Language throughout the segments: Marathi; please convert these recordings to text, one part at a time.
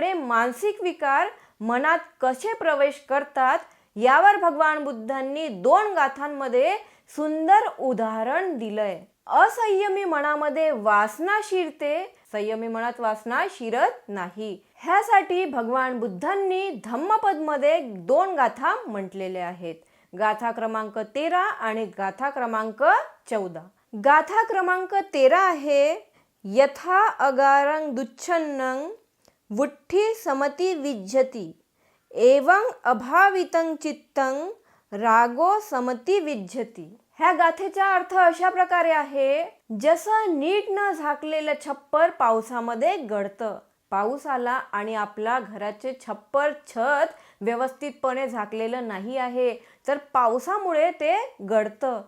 सगळे मानसिक विकार मनात कसे प्रवेश करतात यावर भगवान बुद्धांनी दोन गाथांमध्ये सुंदर उदाहरण दिलंय. असंयमी मनामध्ये वासना शिरते संयमी मनात वासना शिरत नाही. ह्यासाठी भगवान बुद्धांनी धम्मपदमध्ये दोन गाथा म्हटलेल्या आहेत. गाथा क्रमांक तेरा आणि गाथा क्रमांक चौदा. गाथा क्रमांक तेरा आहे यथा अगारंग दुच्छन्नंग वुठ्ठी समती विज्जती एवं अभावितं चित्तं रागो समती विज्जती ह्या गाथेचा अर्थ अशा प्रकारे आहे जसं नीट न झाकलेलं छप्पर पावसामध्ये गळतं. पाऊस आला आणि आपला घराचे छप्पर छत व्यवस्थितपणे झाकलेलं नाही आहे तर पावसामुळे ते गळतं.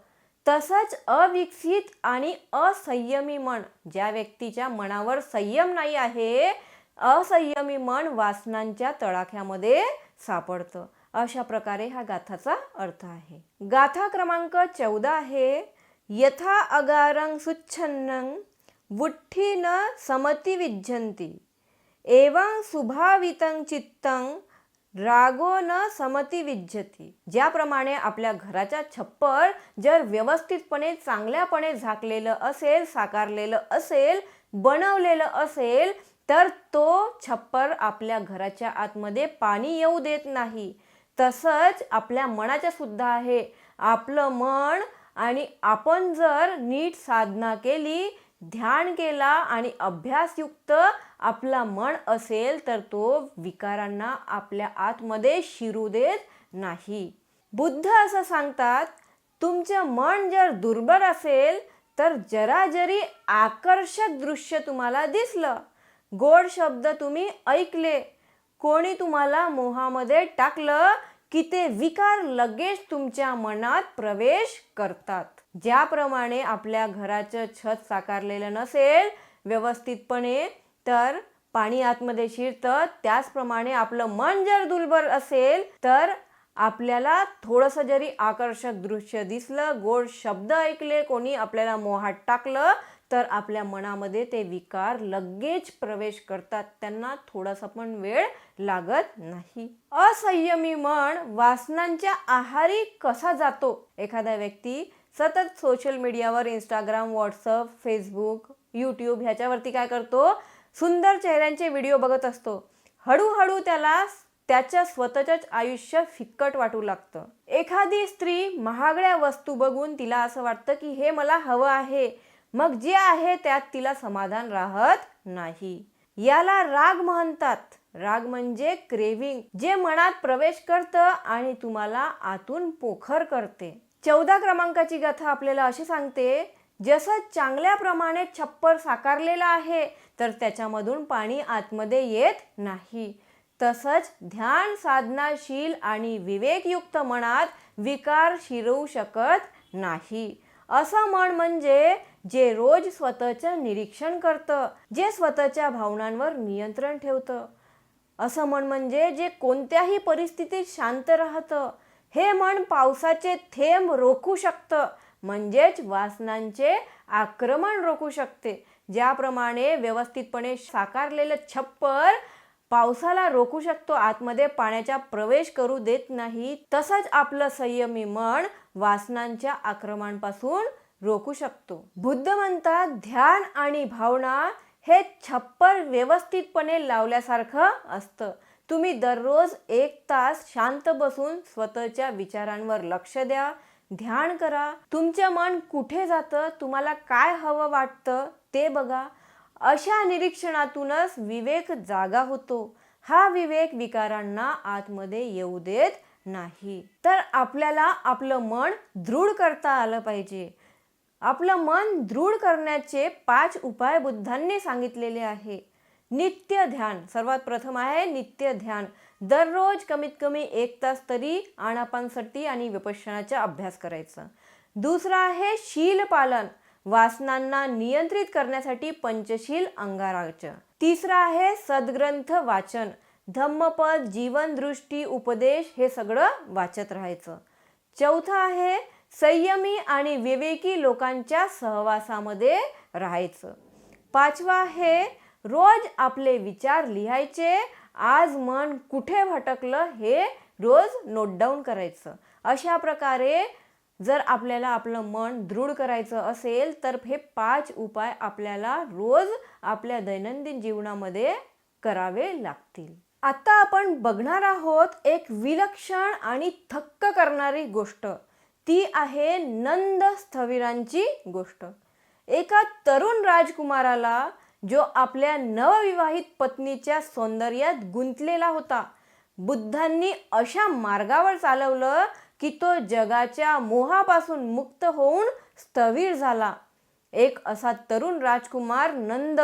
तसंच अविकसित आणि असंयमी मन ज्या व्यक्तीच्या मनावर संयम नाही आहे असंयमी मन वासनांच्या तळाख्यामध्ये सापडतं. अशा प्रकारे हा गाथाचा अर्थ आहे. गाथा क्रमांक चौदा आहे. यथा अगारं सुच्छन्न वुठ्ठी न समती विज्जंती एवं सुभावितं चित्तं रागो न समती विज्जती. ज्याप्रमाणे आपल्या घराच्या छप्पर जर व्यवस्थितपणे चांगल्यापणे झाकलेलं असेल साकारलेलं असेल बनवलेलं असेल तर तो छप्पर आपल्या घराच्या आतमध्ये पाणी येऊ देत नाही. तसंच आपल्या मनाच्या सुद्धा आहे. आपलं मन आणि आपण जर नीट साधना केली ध्यान केला आणि अभ्यासयुक्त आपला मन असेल तर तो विकारांना आपल्या आतमध्ये शिरू देत नाही. बुद्ध असं सांगतात तुमचं मन जर दुर्बल असेल तर जरा जरी आकर्षक दृश्य तुम्हाला दिसलं. गोड शब्द तुम्ही ऐकले. कोणी तुम्हाला मोहामध्ये टाकलं की ते विकार लगेच तुमच्या मनात प्रवेश करतात. ज्याप्रमाणे आपल्या घराचं छत साकारलेलं नसेल व्यवस्थितपणे तर पाणी आतमध्ये शिरतं. त्याचप्रमाणे आपलं मन जर दुर्बल असेल तर आपल्याला थोडंसं जरी आकर्षक दृश्य दिसलं गोड शब्द ऐकले कोणी आपल्याला मोहात टाकलं तर आपल्या मनामध्ये ते विकार लगेच प्रवेश करतात. त्यांना थोडासा पण वेळ लागत नाही. असंयमी मन वासनांच्या आहारी कसा जातो? एखादा व्यक्ती सतत सोशल मीडियावर इंस्टाग्राम व्हॉट्सअप फेसबुक यूट्यूब ह्याच्यावरती काय करतो? सुंदर चेहऱ्यांचे व्हिडिओ बघत असतो. हळूहळू त्याला त्याच्या स्वतःच्याच आयुष्य फिक्कट वाटू लागतं. एखादी स्त्री महागड्या वस्तू बघून तिला असं वाटतं की हे मला हवं आहे. मग जे आहे त्यात तिला समाधान राहत नाही. याला राग म्हणतात. राग म्हणजे क्रेविंग जे मनात प्रवेश करतं आणि तुम्हाला आतून पोखर करते. चौदा क्रमांकाची गाथा आपल्याला अशी सांगते जसं चांगल्या प्रमाणे छप्पर साकारलेलं आहे तर त्याच्यामधून पाणी आतमध्ये येत नाही. तसंच ध्यान साधनाशील आणि विवेकयुक्त मनात विकार शिरवू शकत नाही. असं मन म्हणजे जे रोज स्वतःचं निरीक्षण करतं जे स्वतःच्या भावनांवर नियंत्रण ठेवतं. असं मन म्हणजे जे कोणत्याही परिस्थितीत शांत राहतं. हे मन पावसाचे थेंब रोखू शकतं म्हणजेच वासनांचे आक्रमण रोखू शकते. ज्याप्रमाणे व्यवस्थितपणे साकारलेलं छप्पर पावसाला रोखू शकतो आतमध्ये पाण्याचा प्रवेश करू देत नाही तसंच आपलं संयमी मन वासनांच्या आक्रमणापासून रोखू शकतो. बुद्ध म्हणतात ध्यान आणि भावना हे छप्पर व्यवस्थितपणे लावल्यासारखं असतं. तुम्ही दररोज एक तास शांत बसून स्वतःच्या विचारांवर लक्ष द्या ध्यान करा. तुमचं मन कुठे जातं तुम्हाला काय हवं वाटतं ते बघा. अशा निरीक्षणातूनच विवेक जागा होतो. हा विवेक विकारांना आतमध्ये येऊ देत नाही. तर आपल्याला आपलं मन दृढ करता आलं पाहिजे. आपलं मन दृढ करण्याचे पाच उपाय बुद्धांनी सांगितलेले आहे. नित्य ध्यान सर्वात प्रथम आहे नित्य ध्यान. दररोज कमीत कमी एक तास तरी आणापानसाठी आणि विपश्यनाचा अभ्यास करायचा. दुसरा आहे शील पालन. वासनांना नियंत्रित करण्यासाठी पंचशील अंगाराचं. तिसरं आहे सद्ग्रंथ वाचन. धम्मपद जीवनदृष्टी उपदेश हे सगळं वाचत राहायचं. चौथं आहे संयमी आणि विवेकी लोकांच्या सहवासामध्ये राहायचं. पाचवा हे रोज आपले विचार लिहायचे आज मन कुठे भटकलं हे रोज नोट डाऊन करायचं. अशा प्रकारे जर आपल्याला आपलं मन दृढ करायचं असेल तर हे पाच उपाय आपल्याला रोज आपल्या दैनंदिन जीवनामध्ये करावे लागतील. आता आपण बघणार आहोत एक विलक्षण आणि थक्क करणारी गोष्ट. ती आहे नंद स्थविरांची गोष्ट. एका तरुण राजकुमाराला जो आपल्या नवविवाहित पत्नीच्या सौंदर्यात गुंतलेला होता बुद्धांनी अशा मार्गावर चालवलं की तो जगाच्या मोहापासून मुक्त होऊन स्थवीर झाला. एक असा तरुण राजकुमार नंद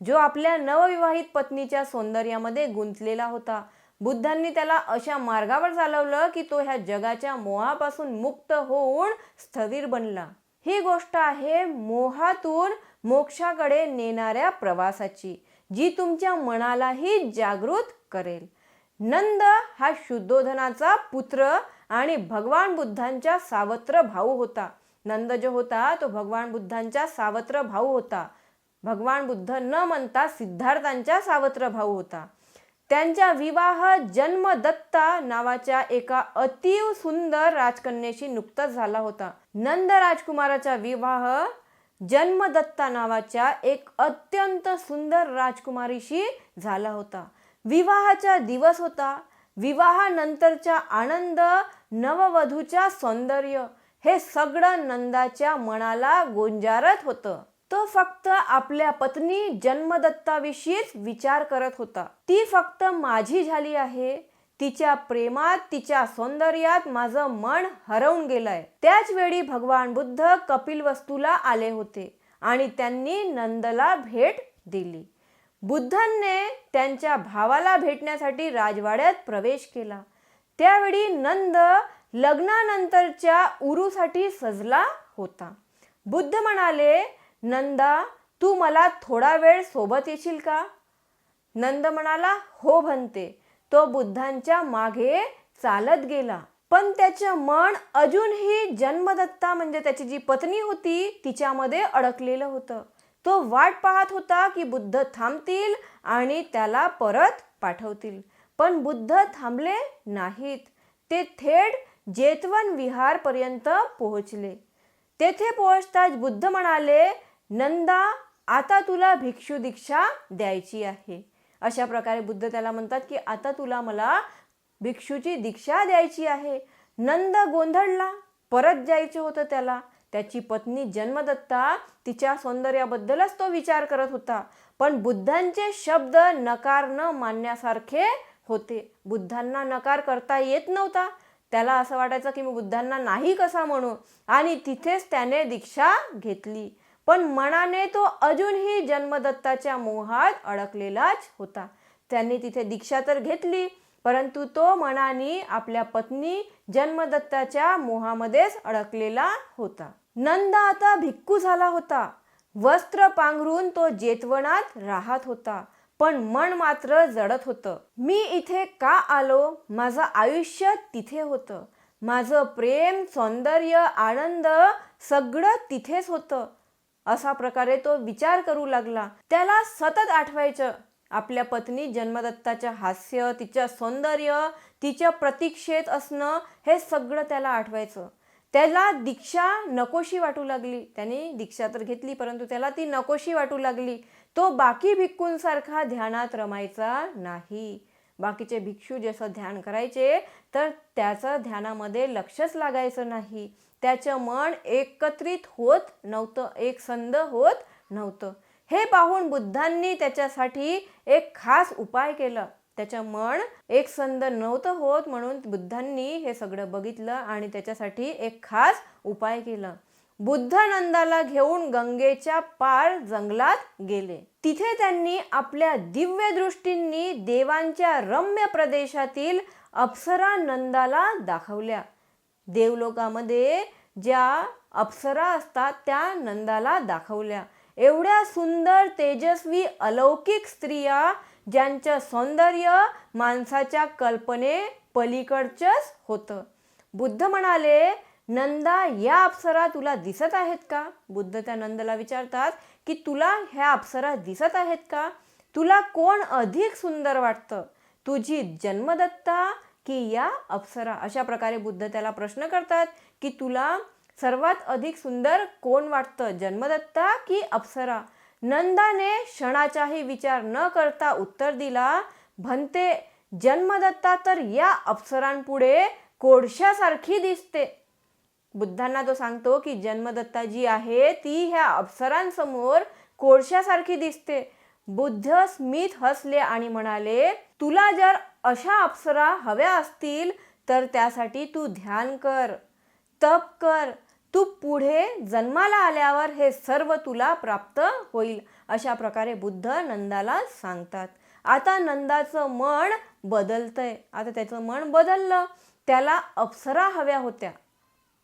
जो आपल्या नवविवाहित पत्नीच्या सौंदर्यामध्ये गुंतलेला होता बुद्धांनी त्याला अशा मार्गावर चालवलं की तो ह्या जगाच्या मोहापासून मुक्त होऊन स्थविर बनला. ही गोष्ट आहे मोहातून मोक्षाकडे नेणाऱ्या प्रवासाची जी तुमच्या मनालाही जागृत करेल. नंद हा शुद्धोधनाचा पुत्र आणि भगवान बुद्धांच्या सावत्र भाऊ होता. नंद जो होता तो भगवान बुद्धांच्या सावत्र भाऊ होता. भगवान बुद्ध न म्हणता सिद्धार्थांच्या सावत्र भाऊ होता. त्यांचा विवाह जन्मदत्ता नावाच्या एका अतिव सुंदर राजकन्याशी नुकताच झाला होता. नंद राजकुमाराचा विवाह जन्मदत्ता नावाच्या एक अत्यंत सुंदर राजकुमारीशी झाला होता. विवाहाचा दिवस होता. विवाहानंतरचा आनंद नववधूच्या सौंदर्य हे सगळं नंदाच्या मनाला गोंजारत होतं. तो फक्त आपल्या पत्नी जन्मदत्ताविषयीच विचार करत होता. ती फक्त माझी झाली आहे. तिच्या प्रेमात तिच्या सौंदर्यात माझं मन हरवून गेलंय. त्याच वेळी भगवान बुद्ध कपिल वस्तूला आले होते आणि त्यांनी नंदला भेट दिली. बुद्धांनी त्यांच्या भावाला भेटण्यासाठी राजवाड्यात प्रवेश केला. त्यावेळी नंद लग्नानंतरच्या उरूसाठी सजला होता. बुद्ध म्हणाले नंदा तू मला थोडा वेळ सोबत येशील का? नंद म्हणाला हो म्हणते. तो बुद्धांच्या मागे चालत गेला. पण त्याचं मन अजूनही जन्मदत्ता म्हणजे त्याची जी पत्नी होती तिच्यामध्ये अडकलेलं होतं. तो वाट पाहत होता की बुद्ध थांबतील आणि त्याला परत पाठवतील. पण बुद्ध थांबले नाहीत. ते थेट जेतवन विहारपर्यंत पोहोचले. तेथे पोहोचताच बुद्ध म्हणाले नंदा आता तुला भिक्षू दीक्षा द्यायची आहे. अशा प्रकारे बुद्ध त्याला म्हणतात की आता तुला मला भिक्षूची दीक्षा द्यायची आहे. नंद गोंधळला. परत जायचे होतं त्याला. त्याची पत्नी जन्मदत्ता तिच्या सौंदर्याबद्दलच तो विचार करत होता. पण बुद्धांचे शब्द नकार न मानण्यासारखे होते. बुद्धांना नकार करता येत नव्हता. त्याला असं वाटायचं की मी बुद्धांना नाही कसा म्हणू? आणि तिथेच त्याने दीक्षा घेतली. पण मनाने तो अजूनही जन्मदत्ताच्या मोहात अडकलेलाच होता. त्यांनी तिथे दीक्षा तर घेतली परंतु तो मनाने आपल्या पत्नी जन्मदत्ताच्या मोहामध्येच अडकलेला होता. नंद आता भिक्खू झाला होता. वस्त्र पांघरून तो जेतवनात राहत होता पण मन मात्र जडत होतं. मी इथे का आलो? माझं आयुष्य तिथे होतं. माझं प्रेम सौंदर्य आनंद सगळं तिथेच होतं. असा प्रकारे तो विचार करू लागला. त्याला सतत आठवायचं. आपल्या पत्नी जन्मदत्ताचं हास्य तिचं सौंदर्य तिच्या प्रतीक्षेत असणं हे सगळं त्याला आठवायचं. त्याला दीक्षा नकोशी वाटू लागली. त्याने दीक्षा तर घेतली परंतु त्याला ती नकोशी वाटू लागली. तो बाकी भिक्खूंसारखा ध्यानात रमायचा नाही. बाकीचे भिक्षू जसं ध्यान करायचे तर त्याचं ध्यानामध्ये लक्षच लागायचं नाही. त्याचं मन एकत्रित होत नव्हतं एक संद होत नव्हतं. हे पाहून बुद्धांनी त्याच्यासाठी एक खास उपाय केला. त्याचं मन एक संद नव्हतं होत म्हणून बुद्धांनी हे सगळं बघितलं आणि त्याच्यासाठी एक खास उपाय केला. बुद्धानंदाला घेऊन गंगेच्या पार जंगलात गेले. तिथे त्यांनी आपल्या दिव्य दृष्टींनी देवांच्या रम्य प्रदेशातील अप्सरा नंदाला दाखवल्या. देवलोकामध्ये ज्या अप्सरा असतात त्या नंदाला दाखवल्या. एवढ्या सुंदर तेजस्वी अलौकिक स्त्रिया ज्यांचं सौंदर्य माणसाच्या कल्पने पलीकडचंच होतं. बुद्ध म्हणाले नंदा या अप्सरा तुला दिसत आहेत का? बुद्ध त्या नंदला विचारतात की तुला ह्या अप्सरा दिसत आहेत का? तुला कोण अधिक सुंदर वाटतं? तुझी जन्मदत्ता की या अप्सरा अशा प्रकारे बुद्ध त्याला प्रश्न करतात की तुला सर्वात अधिक सुंदर कोण वाटतं? जन्मदत्ता की अप्सरा? नंदाने क्षणाचाही विचार न करता उत्तर दिला म्हणते जन्मदत्ता तर या अप्सरांपुढे कोळशासारखी दिसते. बुद्धांना तो सांगतो की जन्मदत्ता जी आहे ती ह्या अप्सरांसमोर कोळशासारखी दिसते. बुद्ध स्मित हसले आणि म्हणाले तुला जर अशा अप्सरा हव्या असतील तर त्यासाठी तू ध्यान कर तप कर. तू पुढे जन्माला आल्यावर हे सर्व तुला प्राप्त होईल अशा प्रकारे बुद्ध नंदाला सांगतात. आता नंदाचं मन बदलतंय. आता त्याचं मन बदललं. त्याला अप्सरा हव्या होत्या.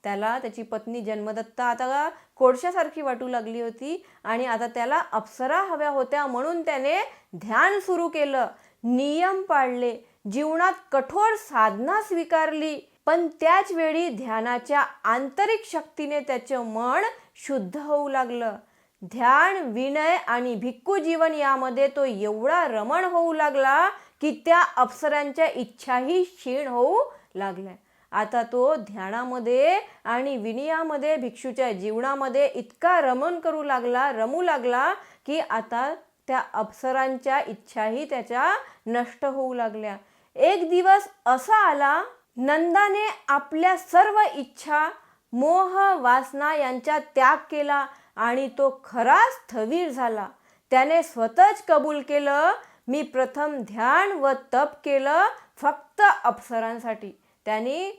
त्याला त्याची पत्नी जन्मदत्ता आता कोळशासारखी वाटू लागली होती आणि आता त्याला अप्सरा हव्या होत्या म्हणून त्याने ध्यान सुरू केलं. नियम पाळले. जीवनात कठोर साधना स्वीकारली पण त्याच वेळी ध्यानाच्या आंतरिक शक्तीने त्याचं मन शुद्ध होऊ लागलं. ध्यान विनय आणि भिक्खू जीवन यामध्ये तो एवढा रमण होऊ लागला की त्या अप्सरांच्या इच्छाही क्षीण होऊ लागल्या. आता तो ध्यानामध्ये आणि विनयामध्ये भिक्षूच्या जीवनामध्ये इतका रमण करू लागला रमू लागला की आता त्या अप्सरांच्या इच्छाही त्याच्या नष्ट होऊ लागल्या. एक दिवस असा आला नंदाने आपल्या सर्व इच्छा मोह वासना यांचा त्याग केला आणि तो खराच स्थवीर झाला. त्याने स्वतःच कबूल केलं मी प्रथम ध्यान व तप केलं फक्त अप्सरांसाठी. त्यांनी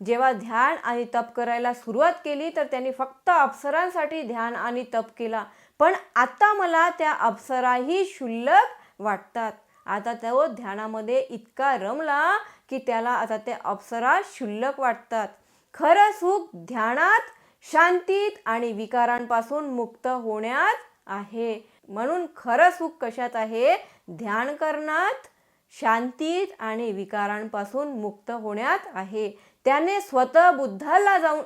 जेव्हा ध्यान आणि तप करायला सुरुवात केली तर त्यांनी फक्त अप्सरांसाठी ध्यान आणि तप केला. पण आता मला त्या अप्सराही क्षुल्लक वाटतात. आता तो ध्यानामध्ये इतका रमला की त्याला आता ते अप्सरा क्षुल्लक वाटतात. खरं सुख ध्यानात शांतीत आणि विकारांपासून मुक्त होण्यात आहे. म्हणून खरं सुख कशात आहे? ध्यान करण्यात शांतीत आणि विकारांपासून मुक्त होण्यात आहे. त्याने स्वतः बुद्धाला जाऊन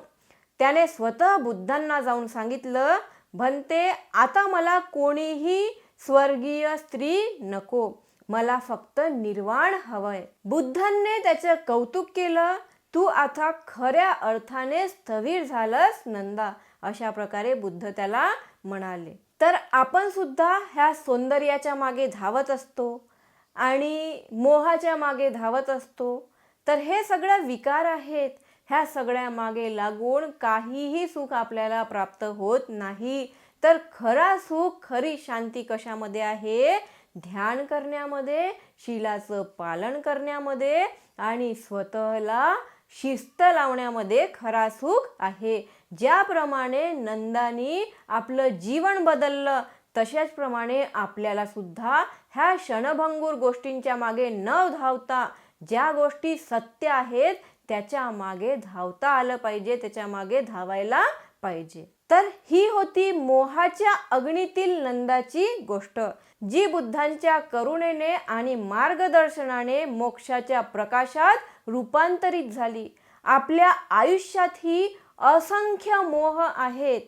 त्याने स्वतः बुद्धांना जाऊन सांगितलं म्हणते आता मला कोणीही स्वर्गीय स्त्री नको. मला फक्त निर्वाण हवंय. बुद्धांनी त्याचं कौतुक केलं. तू आता खऱ्या अर्थाने स्थविर झालंस नंदा अशा प्रकारे बुद्ध त्याला म्हणाले. तर आपण सुद्धा ह्या सौंदर्याच्या मागे धावत असतो आणि मोहाच्या मागे धावत असतो. तर हे सगळं विकार आहेत. ह्या सगळ्या मागे लागून काहीही सुख आपल्याला प्राप्त होत नाही. तर खरा सुख खरी शांती कशामध्ये आहे? ध्यान करण्यामध्ये शिलाचं पालन करण्यामध्ये आणि स्वतःला शिस्त लावण्यामध्ये खरा सुख आहे. ज्याप्रमाणे नंदानी आपलं जीवन बदललं तशाच प्रमाणे आपल्याला सुद्धा ह्या क्षणभंगूर गोष्टींच्या मागे न धावता ज्या गोष्टी सत्य आहेत त्याच्यामागे धावता आलं पाहिजे त्याच्यामागे धावायला पाहिजे. तर ही होती मोहाच्या अग्नीतील नंदाची गोष्ट. जी बुद्धांच्या करुणेने आणि मार्गदर्शनाने मोक्षाच्या प्रकाशात रूपांतरित झाली. आपल्या आयुष्यात ही असंख्य मोह आहेत.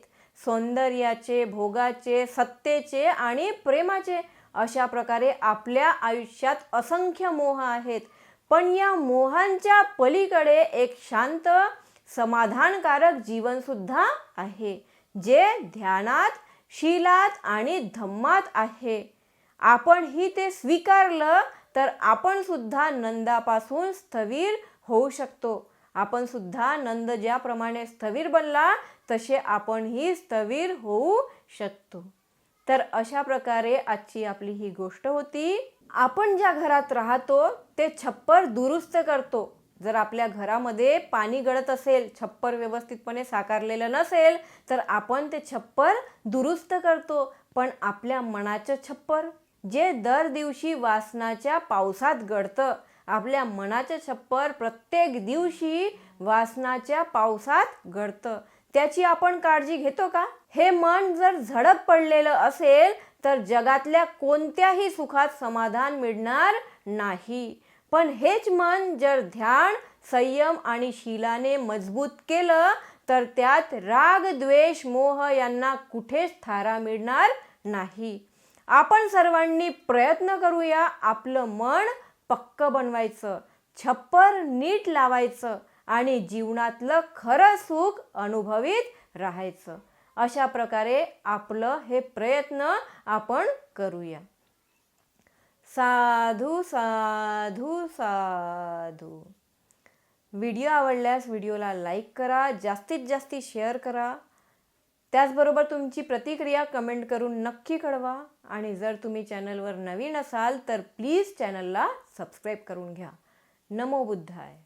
सौंदर्याचे भोगाचे सत्तेचे आणि प्रेमाचे अशा प्रकारे आपल्या आयुष्यात असंख्य मोह आहेत. पण या मोहांच्या पलीकडे एक शांत समाधानकारक जीवनसुद्धा आहे जे ध्यानात शीलात आणि धम्मात आहे. आपण ही ते स्वीकारलं तर आपण सुद्धा नंदापासून स्थवीर होऊ शकतो. आपण सुद्धा नंद ज्याप्रमाणे स्थवीर बनला तसे आपणही स्थवीर होऊ शकतो. तर अशा प्रकारे आजची आपली ही गोष्ट होती. आपण ज्या घरात राहतो ते छप्पर दुरुस्त करतो. जर आपल्या घरामध्ये पाणी गळत असेल छप्पर व्यवस्थितपणे साकारलेलं नसेल तर आपण ते छप्पर दुरुस्त करतो. पण आपल्या मनाचं छप्पर जे दर दिवशी वासनाच्या पावसात घडतं आपल्या मनाच्या छप्पर प्रत्येक दिवशी वासनाच्या पावसात घडतं त्याची आपण काळजी घेतो का? हे मन जर झडप पडलेलं असेल तर जगातल्या कोणत्याही सुखात समाधान मिळणार नाही. पण हेच मन जर ध्यान संयम आणि शिलाने मजबूत केलं तर त्यात राग द्वेष मोह यांना कुठेच थारा मिळणार नाही. आपण सर्वांनी प्रयत्न करूया आपलं मन पक्क बनवायचं छप्पर नीट लावायचं आणि जीवनातलं खरं सुख अनुभवीत राहायचं. अशा प्रकारे आपलं हे प्रयत्न आपण करूया. साधू साधू साधू. व्हिडिओ आवडल्यास व्हिडिओला लाईक करा जास्तीत जास्ती शेअर करा. त्याचबरोबर तुमची प्रतिक्रिया कमेंट करून नक्की कळवा. आणि जर तुम्ही चॅनलवर नवीन असाल तर प्लीज चॅनलला सबस्क्राईब करून घ्या. नमो बुद्धाय.